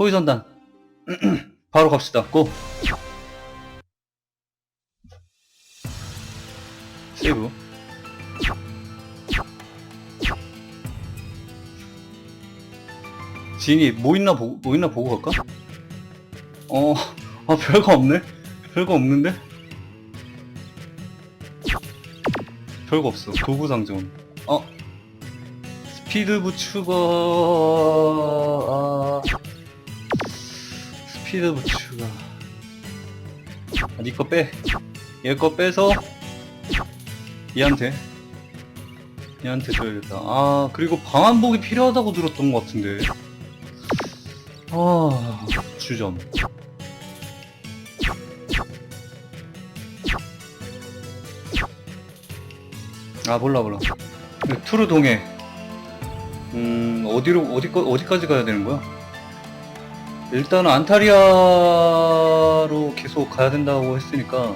호위선단 바로 갑시다 고 세이브 지인이 뭐 있나 보고 뭐 있나 보고 갈까? 어, 아 별거 없네. 별거 없는데? 별거 없어. 도구 상점. 어, 스피드 부추가 아 스피드 부추가 아, 니거 빼. 얘 거 빼서 얘한테 얘한테 줘야겠다. 아 그리고 방한복이 필요하다고 들었던 것 같은데. 아 주점. 아 몰라 몰라. 그 투르 동해. 음 어디로 어디 거 어디까지 가야 되는 거야? 일단 은 안타리아로 계속 가야 된다고 했으니까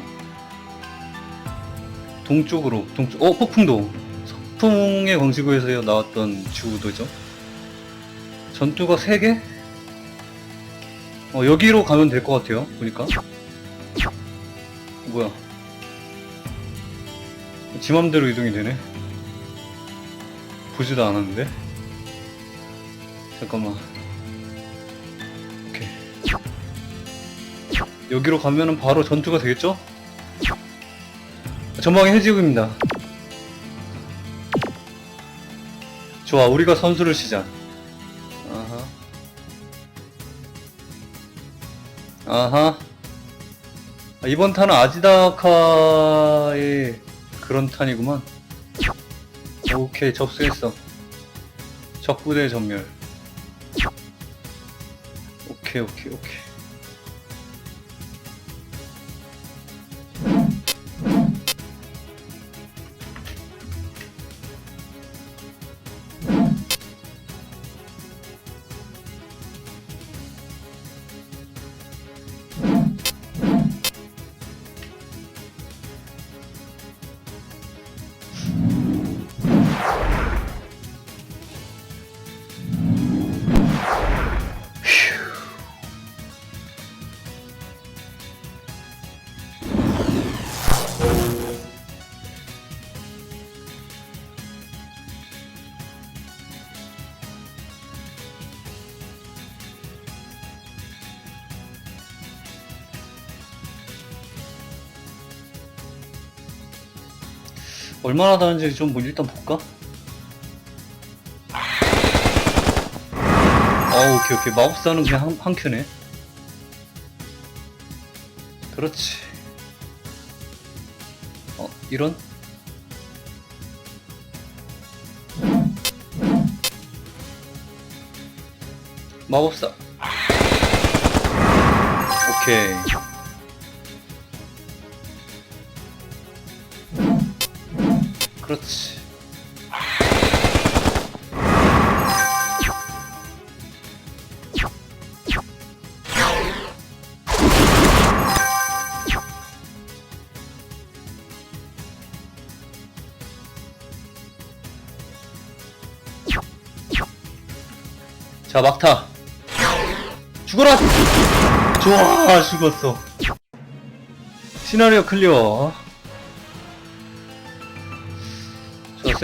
동쪽으로 동쪽 어 폭풍도 서풍의 광지구에서 나왔던 주도죠. 전투가 3개? 어 여기로 가면 될 것 같아요. 보니까 뭐야? 지 맘대로 이동이 되네. 보지도 않았는데. 잠깐만. 여기로 가면은 바로 전투가 되겠죠? 전방에 해지국입니다. 좋아, 우리가 선수를 시작. 아하. 아하. 아, 이번 탄은 아지다카의 그런 탄이구만. 오케이, 접수했어. 적부대 전멸. 오케이, 오케이, 오케이. 얼마나 다른지 좀뭐 일단 볼까? 어 오케이 오케이. 마법사는 그냥 한, 한 큐네. 그렇지. 어 이런? 마법사. 오케이 그렇지. 자, 막타. 죽어라! 좋아, 죽었어. 시나리오 클리어.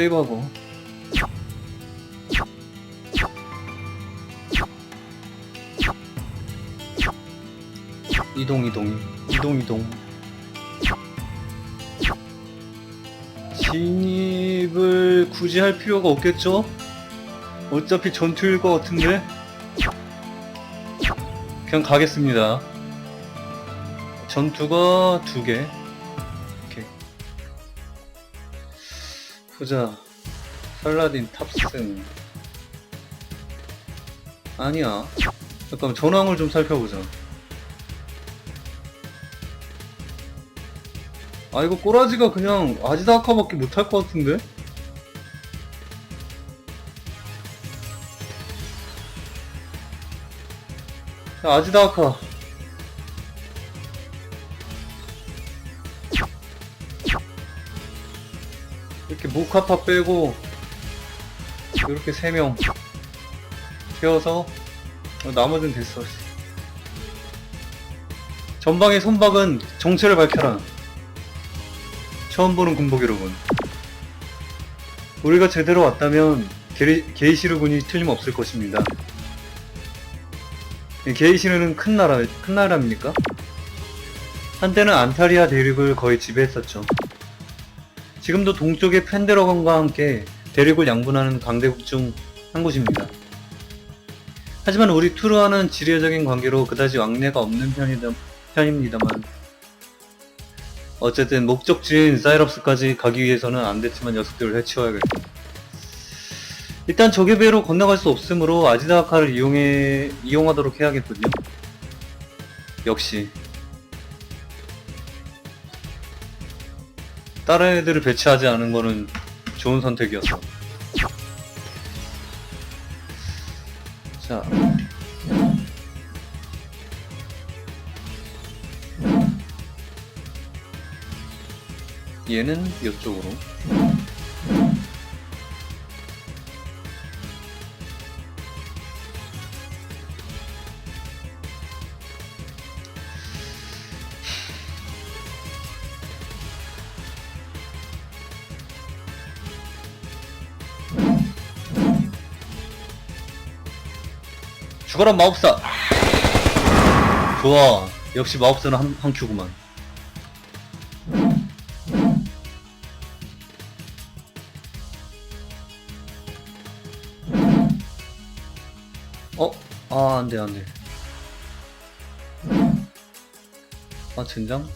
세이브하고. 이동, 이동, 이동, 이동. 진입을 굳이 할 필요가 없겠죠? 어차피 전투일 것 같은데? 그냥 가겠습니다. 전투가 두 개. 보자. 살라딘 탑승. 아니야. 잠깐 전황을 좀 살펴보자. 아 이거 꼬라지가 그냥 아지다카밖에 못할 것 같은데? 야, 아지다카. 이렇게 모카파 빼고 이렇게 세명 태워서 어, 나머지는 됐어. 씨. 전방의 선박은 정체를 밝혀라. 처음 보는 군복 여러분. 우리가 제대로 왔다면 게, 게이시르군이 틀림없을 것입니다. 이 게이시르는 큰 나라, 큰 나라입니까? 한때는 안타리아 대륙을 거의 지배했었죠. 지금도 동쪽의 펜데러건과 함께 대륙을 양분하는 강대국 중 한 곳입니다. 하지만 우리 투르와는 지리적인 관계로 그다지 왕래가 없는 편이다, 편입니다만 어쨌든 목적지인 사이럽스까지 가기 위해서는 안 됐지만 녀석들을 해치워야겠다. 일단 적의 배로 건너갈 수 없으므로 아지다카를 이용해 이용하도록 해야겠군요. 역시 다른 애들을 배치하지 않은 거는 좋은 선택이었어. 자. 얘는 이쪽으로. 죽어라 마법사! 좋아. 역시 마법사는 한, 한 큐구만. 어? 아, 안 돼, 안 돼. 아, 젠장?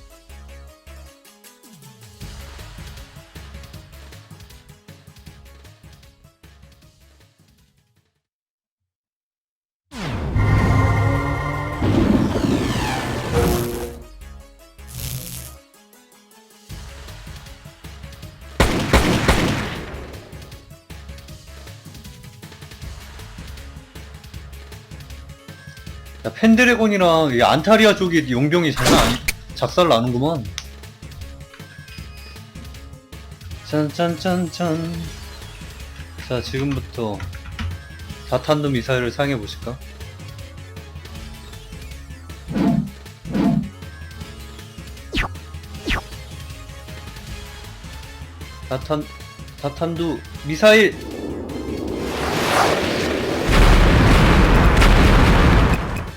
펜드래곤이랑 이 안타리아 쪽이 용병이 장난 아니, 작살 나는구만. 짠짠짠짠. 자, 지금부터 다탄도 미사일을 사용해 보실까? 다탄, 다탄도 미사일!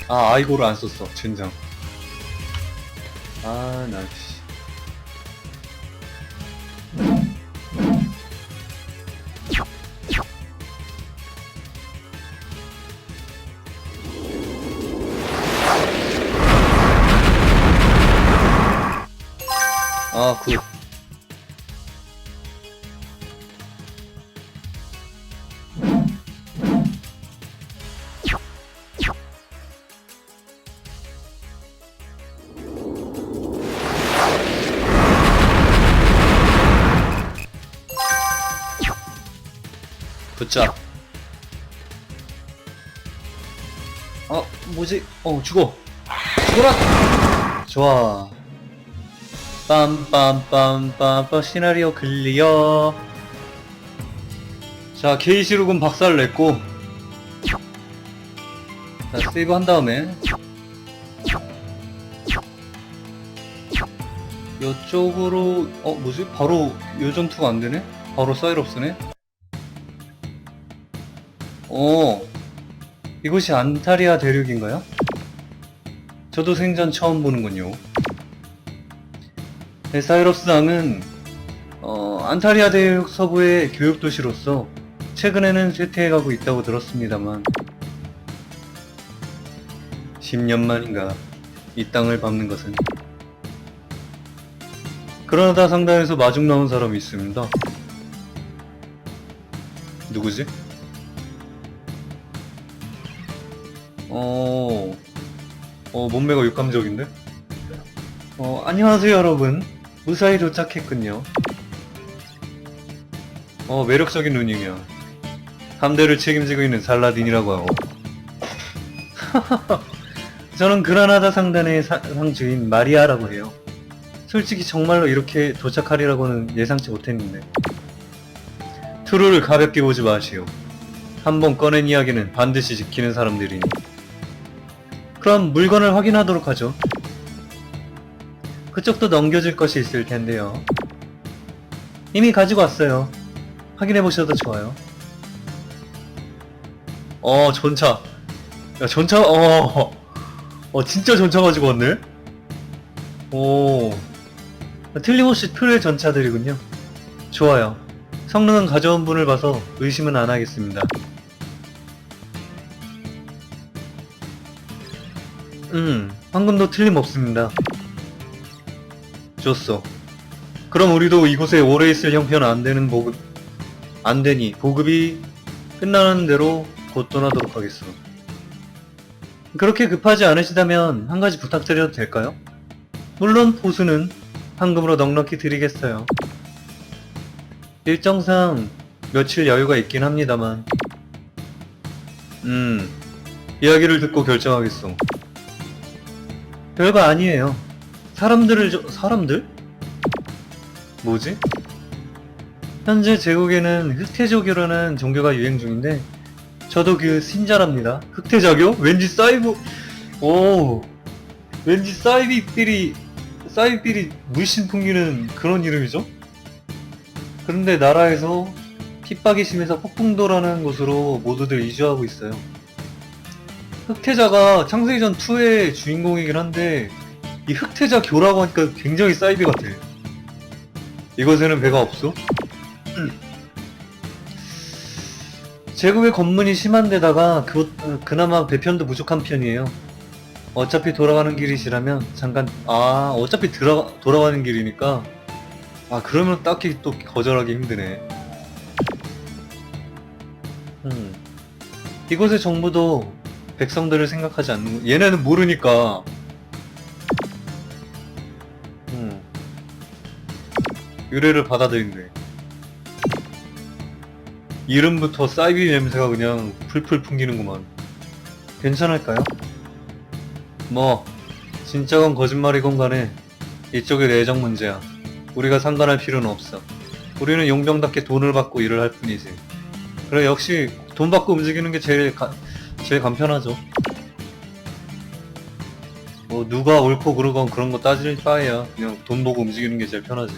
아, 아이고를 안 썼어, 젠장. 아, 나, 씨. 뭐지? 어, 죽어. 죽어라! 좋아. 빰빰빰빰빰 시나리오 클리어. 자, 게이시룩은 박살을 냈고. 자, 세이브 한 다음에. 요쪽으로, 어, 뭐지? 바로 요 전투가 안 되네? 바로 사이럽스네? 어, 이곳이 안타리아 대륙인가요? 저도 생전 처음 보는군요. 네, 사이러스 왕은 어, 안타리아 대륙 서부의 교육 도시로서 최근에는 쇠퇴해가고 있다고 들었습니다만 10년 만인가 이 땅을 밟는 것은 그러다 상단에서 마중 나온 사람이 있습니다. 누구지? 어, 어, 몸매가 육감적인데? 어, 안녕하세요, 여러분. 무사히 도착했군요. 어, 매력적인 누님이야. 함대를 책임지고 있는 살라딘이라고 하고. 저는 그라나다 상단의 사- 상주인 마리아라고 해요. 솔직히 정말로 이렇게 도착하리라고는 예상치 못했는데. 투루를 가볍게 보지 마시오. 한번 꺼낸 이야기는 반드시 지키는 사람들이니. 그럼 물건을 확인하도록 하죠. 그쪽도 넘겨줄 것이 있을 텐데요. 이미 가지고 왔어요. 확인해 보셔도 좋아요. 어, 전차. 야, 전차, 어, 어, 진짜 전차 가지고 왔네? 오, 틀림없이 툴의 전차들이군요. 좋아요. 성능은 가져온 분을 봐서 의심은 안 하겠습니다. 음, 황금도 틀림없습니다. 좋소. 그럼 우리도 이곳에 오래 있을 형편은 안 되는 보급, 안 되니 보급이 끝나는 대로 곧 떠나도록 하겠소. 그렇게 급하지 않으시다면 한 가지 부탁드려도 될까요? 물론 보수는 황금으로 넉넉히 드리겠어요. 일정상 며칠 여유가 있긴 합니다만. 음, 이야기를 듣고 결정하겠소. 별거 아니에요. 사람들을, 저- 사람들? 뭐지? 현재 제국에는 흑태족이라는 종교가 유행 중인데, 저도 그 신자랍니다. 흑태자교? 왠지 사이버, 오, 왠지 사이비필이, 사이비필이 물씬 풍기는 그런 이름이죠? 그런데 나라에서 핍박이 심해서 폭풍도라는 곳으로 모두들 이주하고 있어요. 흑태자가 창세기전 2의 주인공이긴 한데 이 흑태자 교라고 하니까 굉장히 사이비 같아. 이곳에는 배가 없어? 제국의 검문이 심한 데다가 그, 어, 그나마 배편도 부족한 편이에요. 어차피 돌아가는 길이시라면 잠깐 아 어차피 들어, 돌아가는 길이니까 아 그러면 딱히 또 거절하기 힘드네. 음. 이곳의 정부도 백성들을 생각하지 않는 얘네는 모르니까. 음. 의뢰를 받아들인대. 이름부터 사이비 냄새가 그냥 풀풀 풍기는구만. 괜찮을까요? 뭐 진짜건 거짓말이건 간에 이쪽의 내정 문제야. 우리가 상관할 필요는 없어. 우리는 용병답게 돈을 받고 일을 할 뿐이지. 그래 역시 돈 받고 움직이는 게 제일 가, 제일 간편하죠. 뭐 누가 옳고 그르건 그런 거 따질 바에야 그냥 돈 보고 움직이는 게 제일 편하지.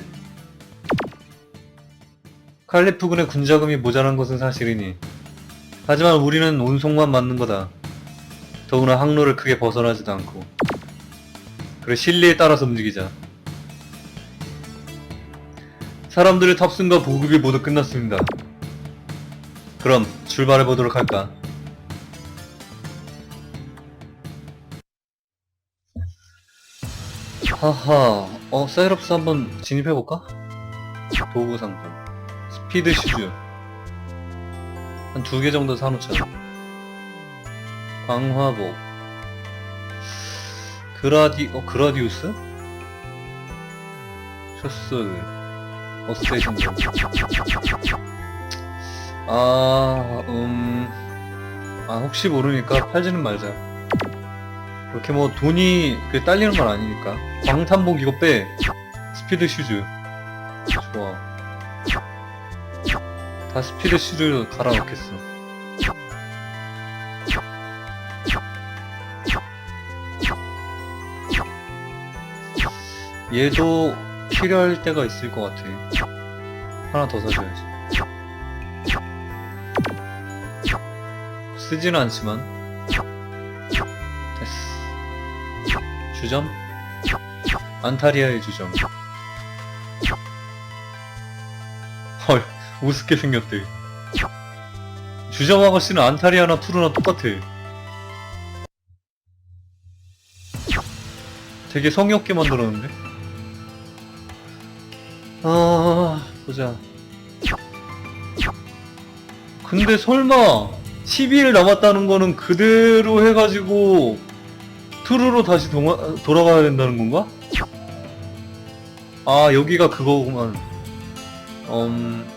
칼리프군의 군자금이 모자란 것은 사실이니 하지만 우리는 온속만 맞는 거다. 더구나 항로를 크게 벗어나지도 않고 그래 실리에 따라서 움직이자. 사람들의 탑승과 보급이 모두 끝났습니다. 그럼 출발해 보도록 할까? 하하, 어, 사이럽스 한번 진입해볼까? 도구 상품. 스피드 슈즈. 한 두 개 정도 사놓자. 광화복. 그라디, 어, 그라디우스? 셔츠. 어스테이션. 아, 음, 아, 혹시 모르니까 팔지는 말자. 그렇게 뭐 돈이 그 딸리는 건 아니니까. 광탄복 이거 빼. 스피드 슈즈. 좋아. 다 스피드 슈즈 갈아 넣겠어. 얘도 필요할 때가 있을 것 같아. 하나 더 사줘야지. 쓰지는 않지만 됐어. 주점? 안타리아의 주점. 헐, 우습게 생겼대. 주점 아가씨는 안타리아나 투르나 똑같아. 되게 성의 없게 만들었는데? 아, 보자. 근데 설마 12일 남았다는 거는 그대로 해가지고 투르로 다시 동화, 돌아가야 된다는 건가? 아 여기가 그거구만. 음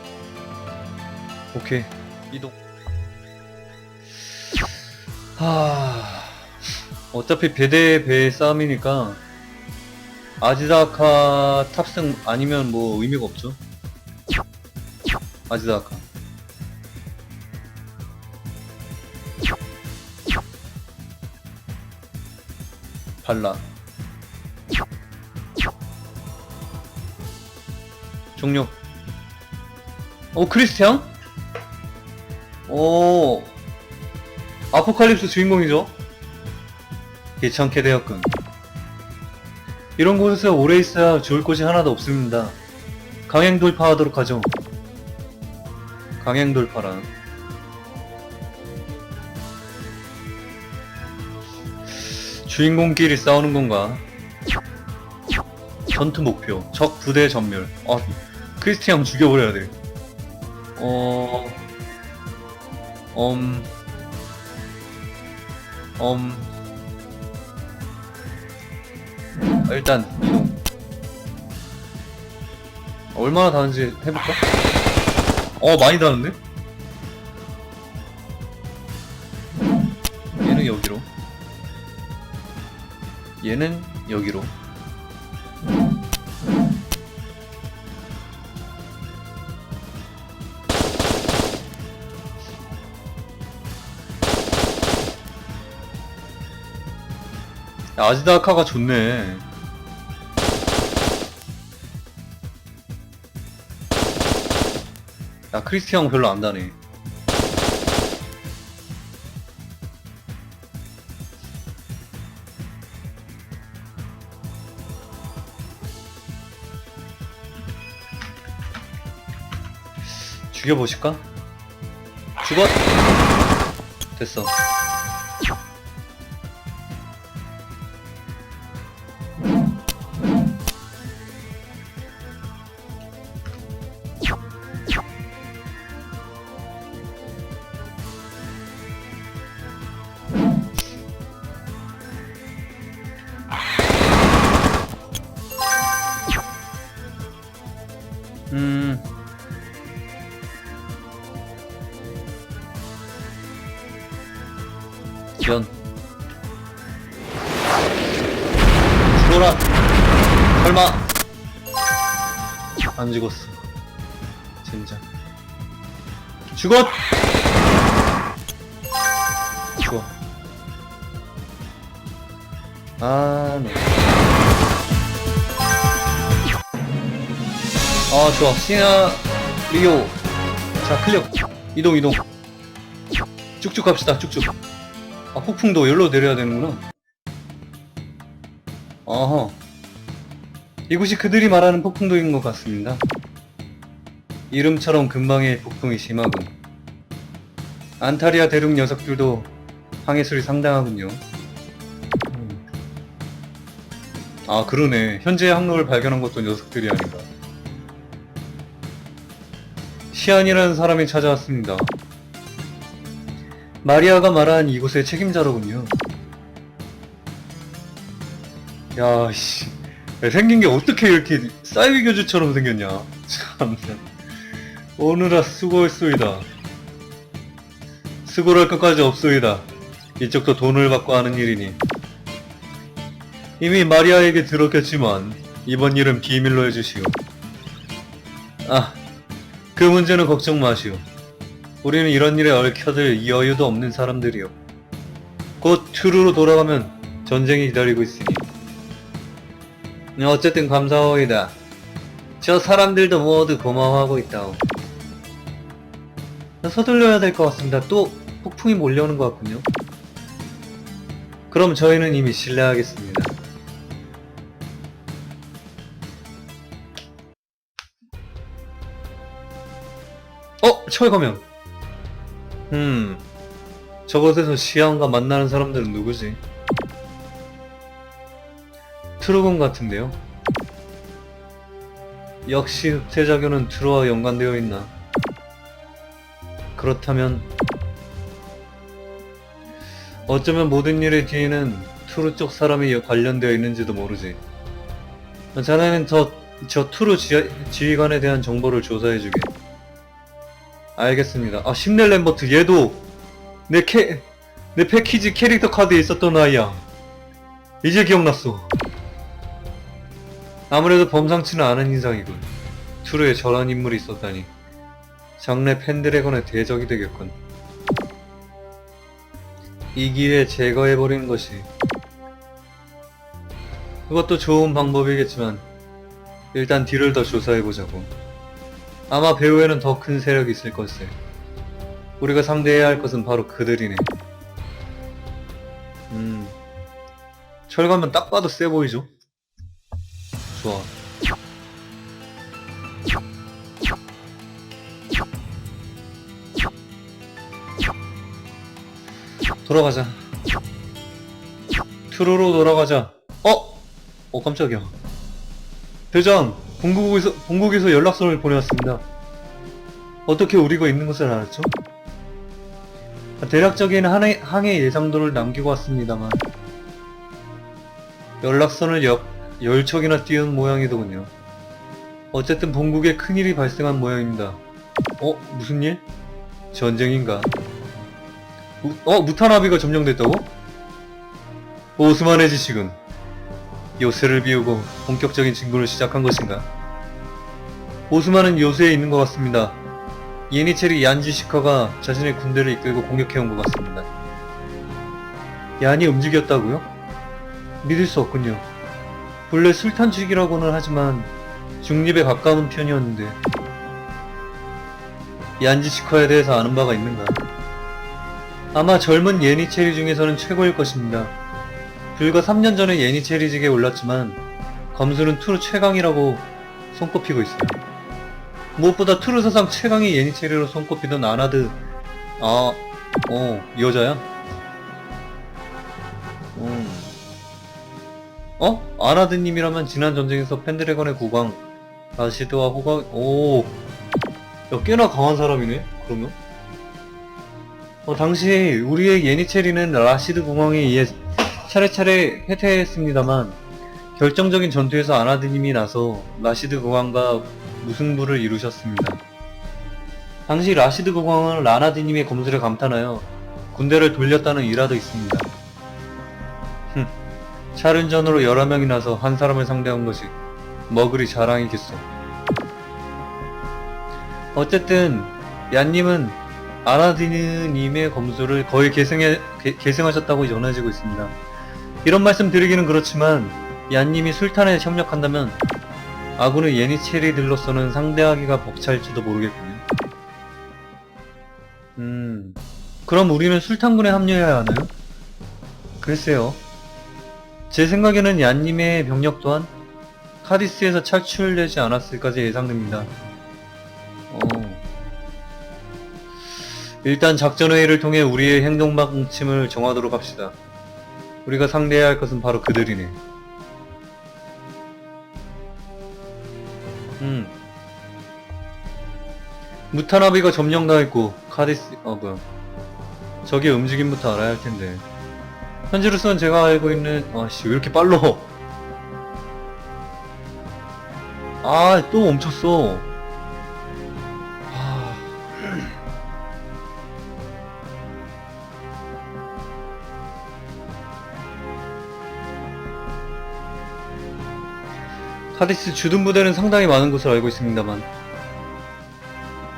오케이. 이동. 하 어차피 배대 배 싸움이니까 아지다카 탑승 아니면 뭐 의미가 없죠. 아지다카 발라. 종료. 어 크리스티앙? 오. 아포칼립스 주인공이죠? 귀찮게 되었군. 이런 곳에서 오래 있어야 좋을 곳이 하나도 없습니다. 강행 돌파하도록 하죠. 강행 돌파라 주인공끼리 싸우는 건가? 전투 목표 적 부대 전멸 아 크리스티앙 죽여버려야 돼 어... 엄... 엄... 아, 일단 얼마나 다른지 해볼까? 어 많이 다른데? 얘는 여기로 얘는 여기로 야, 아지다카가 좋네. 야, 크리스티앙 별로 안 다네. 죽여보실까? 죽어! 됐어. 전. 죽어라. 설마. 안 죽었어. 젠장. 죽었! 죽어. 아, 네. 아 좋아 시나 리오 자 클리어 이동 이동 쭉쭉 갑시다 쭉쭉 아 폭풍도 여기로 내려야 되는구나. 어허. 이곳이 그들이 말하는 폭풍도인 것 같습니다. 이름처럼 근방에 폭풍이 심하군. 안타리아 대륙 녀석들도 항해술이 상당하군요. 음. 아 그러네. 현재 항로를 발견한 것도 녀석들이 아닌가. 시안이라는 사람이 찾아왔습니다. 마리아가 말한 이곳의 책임자로군요. 야, 씨. 야, 생긴 게 어떻게 이렇게 사이비 교주처럼 생겼냐. 참. 오늘아 수고했소이다. 수고할 것까지 없소이다. 이쪽도 돈을 받고 하는 일이니. 이미 마리아에게 들었겠지만, 이번 일은 비밀로 해주시오. 아, 그 문제는 걱정 마시오. 우리는 이런 일에 얽혀들 여유도 없는 사람들이요. 곧 트루로 돌아가면 전쟁이 기다리고 있으니. 네, 어쨌든 감사하오이다. 저 사람들도 모두 고마워하고 있다오. 서둘러야 될 것 같습니다. 또 폭풍이 몰려오는 것 같군요. 그럼 저희는 이미 실례하겠습니다. 어? 철거명. 음. 저곳에서 시아원과 만나는 사람들은 누구지? 트루곤 같은데요? 역시 흑태자교는 트루와 연관되어 있나? 그렇다면 어쩌면 모든 일의 뒤에는 트루 쪽 사람이 관련되어 있는지도 모르지. 자네는 저, 저 트루 지, 지휘관에 대한 정보를 조사해주게. 알겠습니다. 아, 심넬 램버트, 얘도 내 캐, 내 패키지 캐릭터 카드에 있었던 아이야. 이제 기억났어. 아무래도 범상치는 않은 인상이군. 트루에 저런 인물이 있었다니. 장래 펜드래곤의 대적이 되겠군. 이 기회에 제거해버리는 것이 그것도 좋은 방법이겠지만 일단 뒤를 더 조사해보자고. 아마 배후에는 더 큰 세력이 있을 것을. 우리가 상대해야 할 것은 바로 그들이네. 음. 철가면 딱 봐도 세 보이죠? 좋아. 돌아가자. 트루로 돌아가자. 어? 어 깜짝이야. 대장, 본국에서 본국에서 연락서를 보내왔습니다. 어떻게 우리가 있는 것을 알았죠? 대략적인 항해, 항해 예상도를 남기고 왔습니다만 연락선을 역, 열척이나 띄운 모양이더군요. 어쨌든 본국에 큰일이 발생한 모양입니다. 어? 무슨 일? 전쟁인가? 무, 어? 무타나비가 점령됐다고? 오스만의 지식은 요새를 비우고 본격적인 진군을 시작한 것인가? 오스만은 요새에 있는 것 같습니다. 예니체리 얀지시커가 자신의 군대를 이끌고 공격해온 것 같습니다. 얀이 움직였다고요? 믿을 수 없군요. 본래 술탄 측이라고는 하지만 중립에 가까운 편이었는데 얀지시커에 대해서 아는 바가 있는가? 아마 젊은 예니체리 중에서는 최고일 것입니다. 불과 3년 전에 예니체리직에 올랐지만 검수는 투르 최강이라고 손꼽히고 있어요. 무엇보다 투르 사상 최강의 예니체리로 손꼽히던 아나드 아, 어, 여자야? 음. 어? 아나드님이라면 지난 전쟁에서 펜드래건의 국왕 라시드와 호강 오, 야 꽤나 강한 사람이네. 그러면? 어, 당시 우리의 예니체리는 라시드 국왕에 의해 차례차례 해태했습니다만 결정적인 전투에서 아나드님이 나서 라시드 국왕과 무승부를 이루셨습니다. 당시 라시드 국왕은 라나드님의 검술에 감탄하여 군대를 돌렸다는 일화도 있습니다. 흠, 차륜전으로 여러 명이 나서 한 사람을 상대한 것이 머그리 자랑이겠어. 어쨌든 얀님은 아나드님의 검술을 거의 계승해, 계- 계승하셨다고 전해지고 있습니다. 이런 말씀 드리기는 그렇지만 얀님이 술탄에 협력한다면 아군의 예니체리들로서는 상대하기가 벅찰지도 모르겠군요. 음, 그럼 우리는 술탄군에 합류해야 하나요? 글쎄요. 제 생각에는 얀님의 병력 또한 카디스에서 탈출되지 않았을까지 예상됩니다. 어. 일단 작전회의를 통해 우리의 행동 방침을 정하도록 합시다. 우리가 상대해야 할 것은 바로 그들이네. 음. 무타나비가 점령당했고 카디스 어 뭐야 적의 움직임부터 알아야 할 텐데 현재로서는 제가 알고 있는 아씨 왜 이렇게 빨라 아또 멈췄어 카디스 주둔 부대는 상당히 많은 것으로 알고 있습니다만.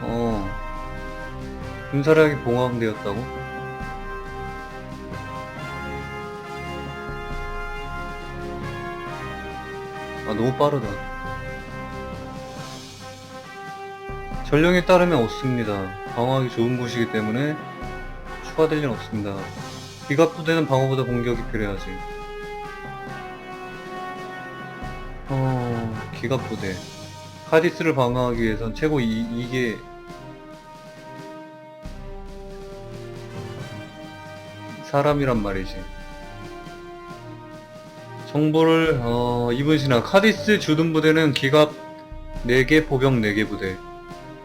어. 군사력이 봉황되었다고? 아 너무 빠르다. 전령에 따르면 없습니다. 방어하기 좋은 곳이기 때문에 추가될 일은 없습니다. 기갑 부대는 방어보다 공격이 필요하지 기갑 부대 카디스를 방어하기 위해선 최고 이, 이게 사람이란 말이지. 정보를 어, 이분시나 카디스 주둔 부대는 기갑 4개, 보병 4개 부대.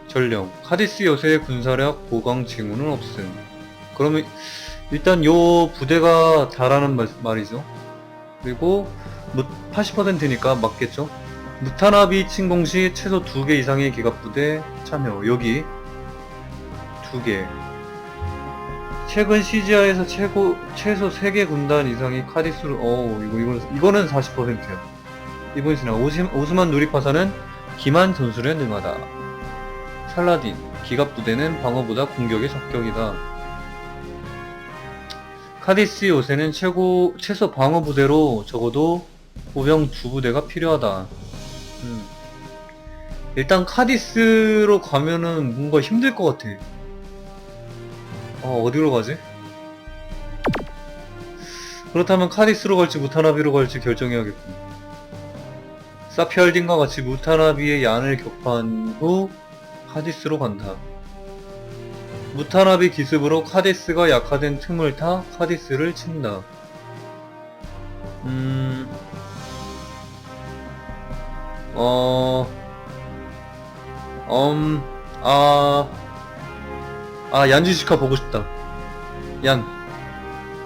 전령. 카디스 요새의 군사력, 보강, 징후는 없음. 그러면 일단 요 부대가 잘하는 말, 말이죠. 그리고 80%니까 맞겠죠? 무타나비 침공 시 최소 2개 이상의 기갑 부대 참여. 여기 2개. 최근 시지아에서 최고 최소 3개 군단 이상이 카디스로 어 이거 이거는 이거는 40%야. 이번 시나 오스, 오스만 누리파사는 기만 전술에 능하다. 살라딘 기갑 부대는 방어보다 공격에 적격이다. 카디스 요새는 최고 최소 방어 부대로 적어도 보병 두 부대가 필요하다. 음. 일단 카디스로 가면은 뭔가 힘들 것 같아. 어, 어디로 가지? 그렇다면 카디스로 갈지 무타나비로 갈지 결정해야겠군. 사피알딘과 같이 무타나비의 얀을 격파한 후 카디스로 간다. 무타나비 기습으로 카디스가 약화된 틈을 타 카디스를 친다. 음, 어, 음, 아, 아, 얀지시카 보고 싶다. 얀.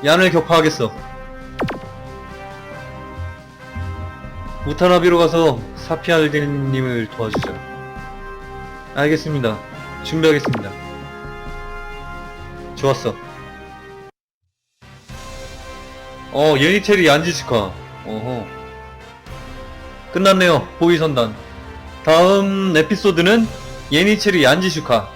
얀을 격파하겠어. 무타나비로 가서 사피알딘님을 도와주자. 알겠습니다. 준비하겠습니다. 좋았어. 어, 예니체리 얀지시카. 어허. 끝났네요. 보이선단. 다음 에피소드는 예니체리 얀지슈카.